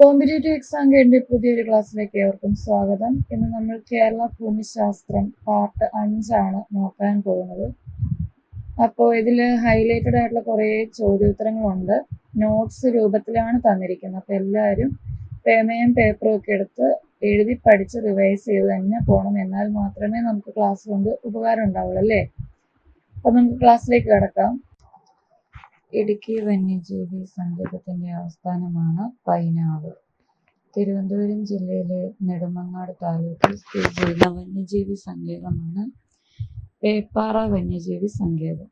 Competitive exam കഴിഞ്ഞ പുതിയൊരു ക്ലാസ്സിലേക്ക് ഏവർക്കും സ്വാഗതം. ഇന്ന് നമ്മൾ കേരള ഭൂമിശാസ്ത്രം പാർട്ട് അഞ്ചാണ് നോക്കാൻ പോകുന്നത്. അപ്പോൾ ഇതിൽ ഹൈലൈറ്റഡ് ആയിട്ടുള്ള കുറേ ചോദ്യോത്തരങ്ങളുണ്ട്. നോട്ട്സ് രൂപത്തിലാണ് തന്നിരിക്കുന്നത്. അപ്പോൾ എല്ലാവരും പേമയും പേപ്പറും ഒക്കെ എടുത്ത് എഴുതി പഠിച്ച് റിവൈസ് ചെയ്ത് തന്നെ പോകണം എന്നാൽ മാത്രമേ നമുക്ക് ക്ലാസ് കൊണ്ട് ഉപകാരം ഉണ്ടാവുള്ളൂ അല്ലേ? അപ്പം നമുക്ക് ക്ലാസ്സിലേക്ക് കിടക്കാം. ഇടുക്കി വന്യജീവി സങ്കേതത്തിന്റെ ആസ്ഥാനമാണ് പൈനാവ്. തിരുവനന്തപുരം ജില്ലയിലെ നെടുമങ്ങാട് താലൂക്കിൽ സ്ഥിതി ചെയ്യുന്ന വന്യജീവി സങ്കേതമാണ് പേപ്പാറ വന്യജീവി സങ്കേതം.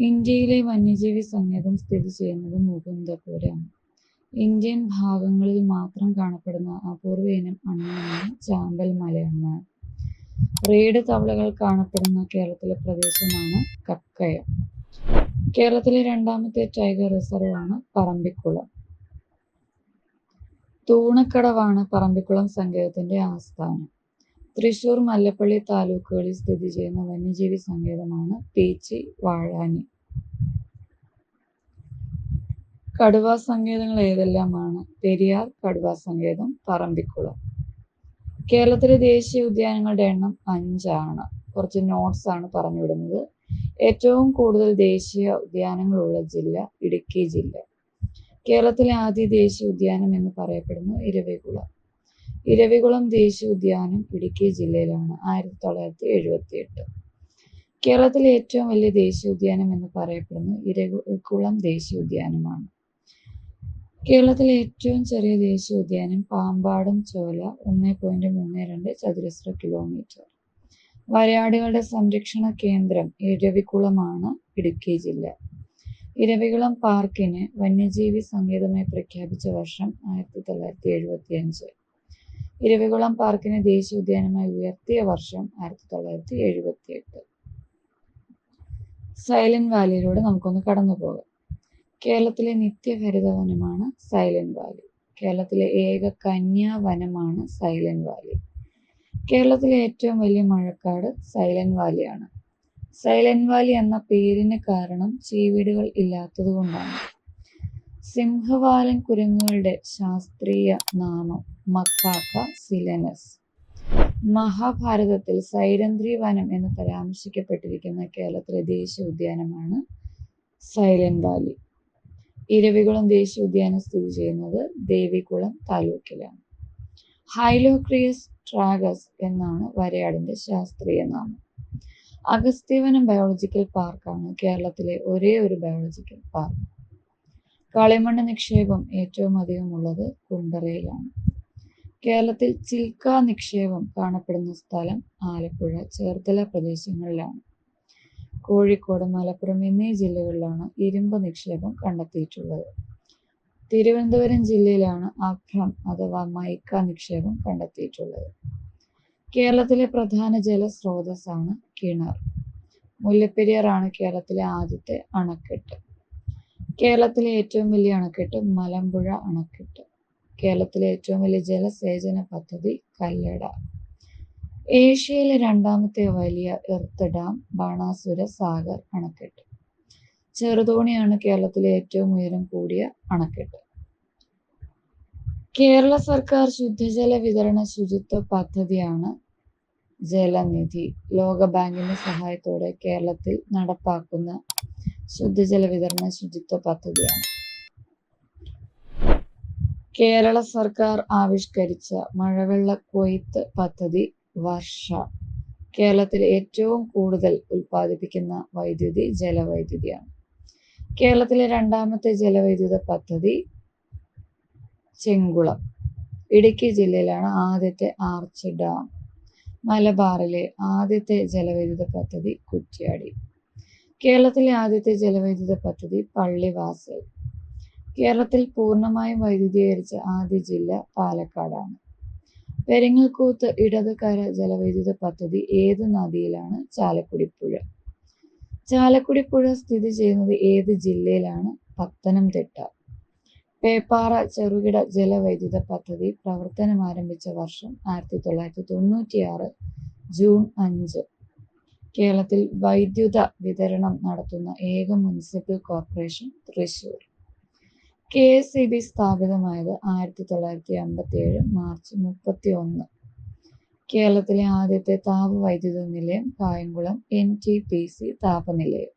ഇന്ത്യയിലെ വന്യജീവി സങ്കേതം സ്ഥിതി ചെയ്യുന്നത് മുകുന്ദപുരം ഇന്ത്യൻ ഭാഗങ്ങളിൽ മാത്രം കാണപ്പെടുന്ന അപൂർവ ഇനം അണ്ണാണ് ചാമ്പൽ മലയണ്ണാൻ. റീഡ് തവളകൾ കാണപ്പെടുന്ന കേരളത്തിലെ പ്രദേശമാണ് കക്കയം. കേരളത്തിലെ രണ്ടാമത്തെ ടൈഗർ റിസർവ് ആണ് പറമ്പിക്കുളം. തൂണക്കടവാണ് പറമ്പിക്കുളം സങ്കേതത്തിന്റെ ആസ്ഥാനം. തൃശൂർ മല്ലപ്പള്ളി താലൂക്കുകളിൽ സ്ഥിതി ചെയ്യുന്ന വന്യജീവി സങ്കേതമാണ് പീച്ചി വാഴാനി. കടുവ സങ്കേതങ്ങൾ ഏതെല്ലാമാണ്? പെരിയാർ കടുവ സങ്കേതം പറമ്പിക്കുളം. കേരളത്തിലെ ദേശീയ ഉദ്യാനങ്ങളുടെ എണ്ണം അഞ്ചാണ്. കുറച്ച് നോട്ട്സ് ആണ് പറഞ്ഞു പറഞ്ഞുവിടുന്നത്. ഏറ്റവും കൂടുതൽ ദേശീയ ഉദ്യാനങ്ങളുള്ള ജില്ല ഇടുക്കി ജില്ല. കേരളത്തിലെ ആദ്യ ദേശീയ ഉദ്യാനം എന്ന് പറയപ്പെടുന്നു ഇരവികുളം. ഇരവികുളം ദേശീയ ഉദ്യാനം ഇടുക്കി ജില്ലയിലാണ് ആയിരത്തി തൊള്ളായിരത്തി എഴുപത്തി എട്ട് കേരളത്തിലെ ഏറ്റവും വലിയ ദേശീയ ഉദ്യാനം എന്ന് പറയപ്പെടുന്നു ഇരവികുളം ദേശീയ ഉദ്യാനമാണ്. കേരളത്തിലെ ഏറ്റവും ചെറിയ ദേശീയ ഉദ്യാനം പാമ്പാടും ചോല ഒന്ന് പോയിന്റ് മൂന്ന് രണ്ട് ചതുരശ്ര കിലോമീറ്റർ വരയാടുകളുടെ സംരക്ഷണ കേന്ദ്രം ഇരവികുളമാണ് ഇടുക്കി ജില്ല. ഇരവികുളം പാർക്കിന് വന്യജീവി സങ്കേതമായി പ്രഖ്യാപിച്ച വർഷം ആയിരത്തി തൊള്ളായിരത്തി എഴുപത്തി അഞ്ച് ഇരവികുളം പാർക്കിനെ ദേശീയ ഉദ്യാനമായി ഉയർത്തിയ വർഷം ആയിരത്തി തൊള്ളായിരത്തി എഴുപത്തി എട്ട് സൈലന്റ് വാലിയിലൂടെ നമുക്കൊന്ന് കടന്നു പോകാം കേരളത്തിലെ നിത്യഹരിതവനമാണ് സൈലന്റ് വാലി. കേരളത്തിലെ ഏക കന്യാവനമാണ് സൈലന്റ് വാലി. കേരളത്തിലെ ഏറ്റവും വലിയ മഴക്കാട് സൈലന്റ് വാലിയാണ്. സൈലന്റ് വാലി എന്ന പേരിന് കാരണം ചീവീടുകൾ ഇല്ലാത്തതുകൊണ്ടാണ്. സിംഹവാലൻ കുരങ്ങുകളുടെ ശാസ്ത്രീയ നാമം മക്കാക്ക സിലനസ്. മഹാഭാരതത്തിൽ സൈരന്ധ്രി വനം എന്ന് പരാമർശിക്കപ്പെട്ടിരിക്കുന്ന കേരളത്തിലെ ദേശീയ ഉദ്യാനമാണ് സൈലന്റ് വാലി. ഇരവികുളം ദേശീയ ഉദ്യാനം സ്ഥിതി ചെയ്യുന്നത് ദേവികുളം താലൂക്കിലാണ്. ഹൈലോക്രിയസ് ട്രാഗസ് എന്നാണ് വരയാടിന്റെ ശാസ്ത്രീയ നാമം. അഗസ്ത്യവനം ബയോളജിക്കൽ പാർക്കാണ് കേരളത്തിലെ ഒരേ ഒരു ബയോളജിക്കൽ പാർക്ക് കളിമണ്ണ് നിക്ഷേപം ഏറ്റവും അധികം ഉള്ളത് കുണ്ടറയിലാണ്. കേരളത്തിൽ ചിൽക്ക നിക്ഷേപം കാണപ്പെടുന്ന സ്ഥലം ആലപ്പുഴ ചേർത്തല പ്രദേശങ്ങളിലാണ്. കോഴിക്കോട് മലപ്പുറം എന്നീ ജില്ലകളിലാണ് ഇരുമ്പ് നിക്ഷേപം കണ്ടെത്തിയിട്ടുള്ളത്. തിരുവനന്തപുരം ജില്ലയിലാണ് അഭ്രം അഥവാ മൈക്ക നിക്ഷേപം കണ്ടെത്തിയിട്ടുള്ളത്. കേരളത്തിലെ പ്രധാന ജലസ്രോതസ്സാണ് കിണർ. മുല്ലപ്പെരിയാർ ആണ് കേരളത്തിലെ ആദ്യത്തെ അണക്കെട്ട്. കേരളത്തിലെ ഏറ്റവും വലിയ അണക്കെട്ട് മലമ്പുഴ അണക്കെട്ട്. കേരളത്തിലെ ഏറ്റവും വലിയ ജലസേചന പദ്ധതി കല്ലട. ഏഷ്യയിലെ രണ്ടാമത്തെ വലിയ എർത്ത് ഡാം ബാണാസുര സാഗർ അണക്കെട്ട്. ചെറുതോണിയാണ് കേരളത്തിലെ ഏറ്റവും ഉയരം കൂടിയ അണക്കെട്ട്. കേരള സർക്കാർ ശുദ്ധജല വിതരണ ശുചിത്വ പദ്ധതിയാണ് ജലനിധി. ലോക ബാങ്കിന്റെ സഹായത്തോടെ കേരളത്തിൽ നടപ്പാക്കുന്ന ശുദ്ധജല വിതരണ ശുചിത്വ പദ്ധതിയാണ്. കേരള സർക്കാർ ആവിഷ്കരിച്ച മഴവെള്ള കൊയ്ത്ത് പദ്ധതി വർഷ. കേരളത്തിൽ ഏറ്റവും കൂടുതൽ ഉൽപ്പാദിപ്പിക്കുന്ന വൈദ്യുതി ജലവൈദ്യുതിയാണ്. കേരളത്തിലെ രണ്ടാമത്തെ ജലവൈദ്യുത പദ്ധതി ചെങ്കുളം. ഇടുക്കി ജില്ലയിലാണ് ആദ്യത്തെ ആർച്ച് ഡാം. മലബാറിലെ ആദ്യത്തെ ജലവൈദ്യുത പദ്ധതി കുറ്റ്യാടി. കേരളത്തിലെ ആദ്യത്തെ ജലവൈദ്യുത പദ്ധതി പള്ളിവാസൽ. കേരളത്തിൽ പൂർണമായും വൈദ്യുതീകരിച്ച ആദ്യ ജില്ല പാലക്കാടാണ്. പെരിങ്ങൽകൂത്ത് ഇടതുകര ജലവൈദ്യുത പദ്ധതി ഏത് നദിയിലാണ് ചാലക്കുടി പുഴ? ചാലക്കുടി പുഴ സ്ഥിതി ചെയ്യുന്നത് ഏത് ജില്ലയിലാണ്? പത്തനംതിട്ട. പേപ്പാറ ചെറുകിട ജലവൈദ്യുത പദ്ധതി പ്രവർത്തനം ആരംഭിച്ച വർഷം ആയിരത്തി തൊള്ളായിരത്തി തൊണ്ണൂറ്റിയാറ് ജൂൺ അഞ്ച്. കേരളത്തിൽ വൈദ്യുത വിതരണം നടത്തുന്ന ഏക municipal corporation Thrissur. K S E B സ്ഥാപിതമായത് ആയിരത്തി തൊള്ളായിരത്തി അമ്പത്തി ഏഴ് മാർച്ച് മുപ്പത്തി ഒന്ന് കേരളത്തിലെ ആദ്യത്തെ താപവൈദ്യുത നിലയം Kayamkulam N T P C താപനിലയം.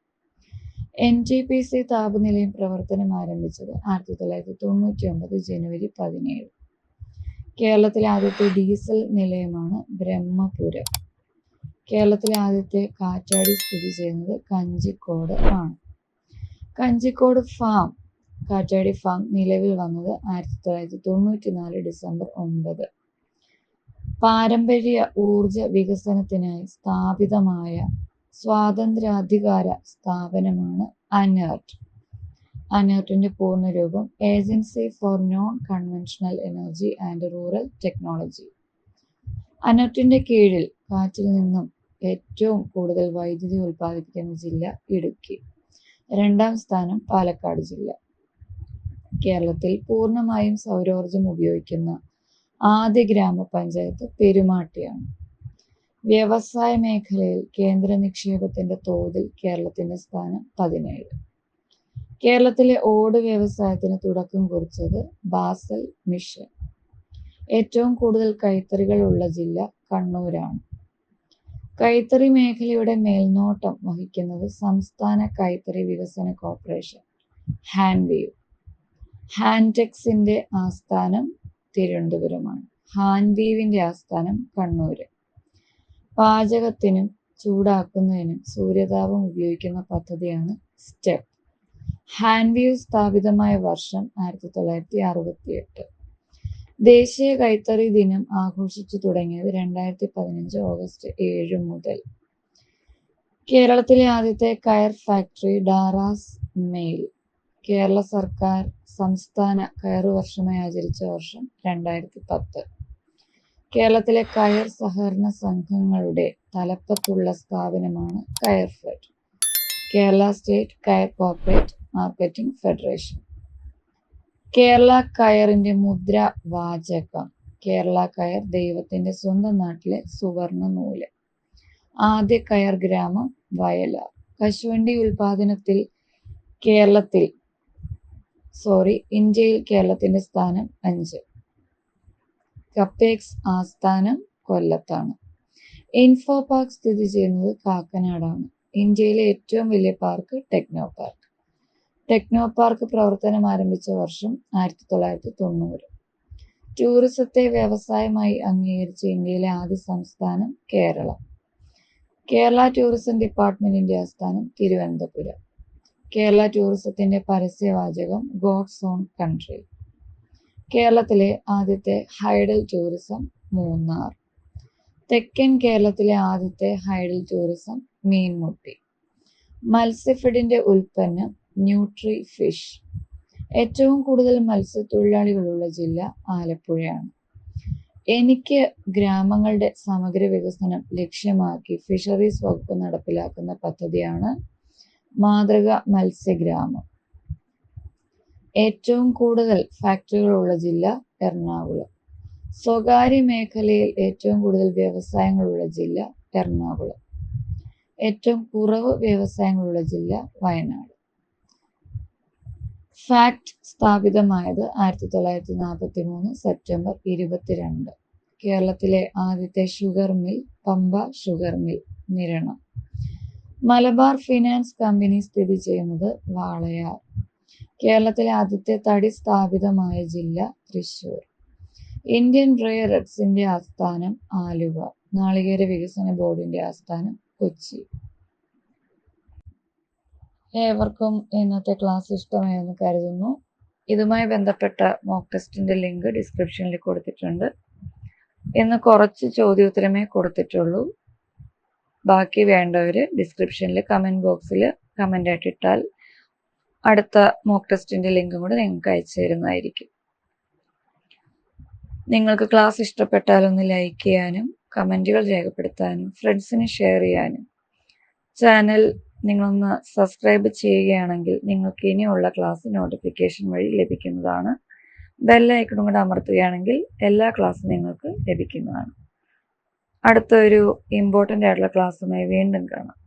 N T P C താപനിലയം പ്രവർത്തനം ആരംഭിച്ചത് ആയിരത്തി തൊള്ളായിരത്തി തൊണ്ണൂറ്റി ഒമ്പത് ജനുവരി പതിനേഴ്. കേരളത്തിലെ ആദ്യത്തെ ഡീസൽ നിലയമാണ് ബ്രഹ്മപുരം. കേരളത്തിലെ ആദ്യത്തെ കാറ്റാടി സ്ഥിതി ചെയ്യുന്നത് കഞ്ചിക്കോട് ആണ്. കഞ്ചിക്കോട് ഫാം കാറ്റാടി ഫാം നിലവിൽ വന്നത് ആയിരത്തി തൊള്ളായിരത്തി തൊണ്ണൂറ്റി നാല് ഡിസംബർ ഒമ്പത്. പാരമ്പര്യ ഊർജ വികസനത്തിനായി സ്ഥാപിതമായ സ്വാതന്ത്ര്യാധികാര സ്ഥാപനമാണ് അനേർട്ട്. അനേർട്ടിന്റെ പൂർണരൂപം agency for non conventional energy and rural technology. അനേർട്ടിന്റെ കീഴിൽ കാറ്റിൽ നിന്നും ഏറ്റവും കൂടുതൽ വൈദ്യുതി ഉൽപ്പാദിപ്പിക്കുന്ന ജില്ല ഇടുക്കി. രണ്ടാം സ്ഥാനം പാലക്കാട് ജില്ല. കേരളത്തിൽ പൂർണമായും സൗരോർജം ഉപയോഗിക്കുന്ന ആദ്യ ഗ്രാമപഞ്ചായത്ത് പെരുമാട്ടിയാണ്. വ്യവസായ മേഖലയിൽ കേന്ദ്ര നിക്ഷേപത്തിന്റെ തോതിൽ കേരളത്തിന്റെ സ്ഥാനം പതിനേഴ്. കേരളത്തിലെ ഓട് വ്യവസായത്തിന് തുടക്കം കുറിച്ചത് ബാസൽ മിഷൻ. ഏറ്റവും കൂടുതൽ കൈത്തറികൾ ഉള്ള ജില്ല കണ്ണൂരാണ്. കൈത്തറി മേഖലയുടെ മേൽനോട്ടം വഹിക്കുന്നത് സംസ്ഥാന കൈത്തറി വികസന കോർപ്പറേഷൻ ഹാൻവീവ് ഹാൻടെക്സിന്റെ ആസ്ഥാനം തിരുവനന്തപുരമാണ്. ഹാൻവീവിന്റെ ആസ്ഥാനം കണ്ണൂര്. പാചകത്തിനും ചൂടാക്കുന്നതിനും സൂര്യതാപം ഉപയോഗിക്കുന്ന പദ്ധതിയാണ് സ്റ്റെപ്പ്. ഹാൻവീവ് സ്ഥാപിതമായ വർഷം ആയിരത്തി തൊള്ളായിരത്തി അറുപത്തി എട്ട് ദേശീയ കൈത്തറി ദിനം ആഘോഷിച്ചു തുടങ്ങിയത് രണ്ടായിരത്തി പതിനഞ്ച് ഓഗസ്റ്റ് ഏഴ് മുതൽ. കേരളത്തിലെ ആദ്യത്തെ കയർ ഫാക്ടറി ഡാറാസ് മെയിൽ. കേരള സർക്കാർ സംസ്ഥാന കയർ വർഷമായി ആചരിച്ച വർഷം രണ്ടായിരത്തി പത്ത് കേരളത്തിലെ കയർ സഹകരണ സംഘങ്ങളുടെ തലപ്പത്തുള്ള സ്ഥാപനമാണ് Coirfed Kerala state coir corporate marketing federation. Kerala കയറിന്റെ മുദ്ര വാചകം. കേരള കയർ ദൈവത്തിന്റെ സ്വന്തം നാട്ടിലെ സുവർണ നൂൽ. ആദ്യ കയർ ഗ്രാമം വയലാർ. കശുവണ്ടി ഉൽപാദനത്തിൽ കേരളത്തിൽ സോറി ഇന്ത്യയിൽ കേരളത്തിന്റെ സ്ഥാനം അഞ്ച്. കപ്പേക്സ് ആസ്ഥാനം കൊല്ലത്താണ്. ഇൻഫോ പാർക്ക് സ്ഥിതി ചെയ്യുന്നത് കാക്കനാടാണ്. ഇന്ത്യയിലെ ഏറ്റവും വലിയ park techno park techno park പ്രവർത്തനം ആരംഭിച്ച വർഷം ആയിരത്തി തൊള്ളായിരത്തി തൊണ്ണൂറ് ടൂറിസത്തെ വ്യവസായമായി അംഗീകരിച്ച ഇന്ത്യയിലെ ആദ്യ സംസ്ഥാനം കേരളം. കേരള ടൂറിസം ഡിപ്പാർട്ട്മെന്റിന്റെ ആസ്ഥാനം തിരുവനന്തപുരം. കേരള ടൂറിസത്തിന്റെ പരസ്യവാചകം ഗോഡ്സ് ഓൺ കൺട്രി കേരളത്തിലെ ആദ്യത്തെ ഹൈഡൽ ടൂറിസം മൂന്നാർ. തെക്കൻ കേരളത്തിലെ ആദ്യത്തെ ഹൈഡൽ ടൂറിസം മീൻമുട്ടി. മത്സ്യഫെഡിന്റെ ഉൽപ്പന്നം ന്യൂട്രി ഫിഷ് ഏറ്റവും കൂടുതൽ മത്സ്യത്തൊഴിലാളികളുള്ള ജില്ല ആലപ്പുഴയാണ്. എനിക്ക് ഗ്രാമങ്ങളുടെ സമഗ്ര വികസനം ലക്ഷ്യമാക്കി ഫിഷറീസ് വകുപ്പ് നടപ്പിലാക്കുന്ന പദ്ധതിയാണ് മാതൃക മത്സ്യഗ്രാമം. ഏറ്റവും കൂടുതൽ ഫാക്ടറികളുള്ള ജില്ല എറണാകുളം. സ്വകാര്യ മേഖലയിൽ ഏറ്റവും കൂടുതൽ വ്യവസായങ്ങളുള്ള ജില്ല എറണാകുളം. ഏറ്റവും കുറവ് വ്യവസായങ്ങളുള്ള ജില്ല വയനാട്. ഫാക്ട് സ്ഥാപിതമായത് ആയിരത്തി തൊള്ളായിരത്തി നാൽപ്പത്തി മൂന്ന് സെപ്റ്റംബർ ഇരുപത്തിരണ്ട്. കേരളത്തിലെ ആദ്യത്തെ sugar mill Pampa sugar mill Niranam. Malabar finance company സ്ഥിതി ചെയ്യുന്നത് വാളയാർ. കേരളത്തിലെ ആദ്യത്തെ തടി സ്ഥാപിതമായ ജില്ല തൃശൂർ ഇന്ത്യൻ റെയററ്റ്സിന്റെ ആസ്ഥാനം ആലുവ. നാളികേര വികസന ബോർഡിന്റെ ആസ്ഥാനം കൊച്ചി. ഏവർക്കും ഇന്നത്തെ ക്ലാസ് ഇഷ്ടമായെന്ന് കരുതുന്നു. ഇതുമായി ബന്ധപ്പെട്ട മോക്ക് ടെസ്റ്റിന്റെ ലിങ്ക് ഡിസ്ക്രിപ്ഷനിൽ കൊടുത്തിട്ടുണ്ട്. ഇന്ന് കുറച്ച് ചോദ്യോത്തരമേ കൊടുത്തിട്ടുള്ളൂ. ബാക്കി വേണ്ടവർ ഡിസ്ക്രിപ്ഷനിൽ കമന്റ് ബോക്സിൽ കമന്റ് ആയിട്ട് ഇട്ടാൽ അടുത്ത മോക്ക് ടെസ്റ്റിന്റെ ലിങ്കും കൂടെ നിങ്ങൾക്ക് അയച്ചു തരുന്നതായിരിക്കും. നിങ്ങൾക്ക് ക്ലാസ് ഇഷ്ടപ്പെട്ടാൽ ഒന്ന് ലൈക്ക് ചെയ്യാനും കമന്റുകൾ രേഖപ്പെടുത്താനും ഫ്രണ്ട്സിന് ഷെയർ ചെയ്യാനും. ചാനൽ നിങ്ങളൊന്ന് സബ്സ്ക്രൈബ് ചെയ്യുകയാണെങ്കിൽ നിങ്ങൾക്ക് ഇനിയുള്ള ക്ലാസ് നോട്ടിഫിക്കേഷൻ വഴി ലഭിക്കുന്നതാണ്. ബെല്ലൈക്കണും കൂടെ അമർത്തുകയാണെങ്കിൽ എല്ലാ ക്ലാസ്സും നിങ്ങൾക്ക് ലഭിക്കുന്നതാണ്. അടുത്തൊരു ഇമ്പോർട്ടന്റ് ആയിട്ടുള്ള ക്ലാസ്സുമായി വീണ്ടും കാണാം.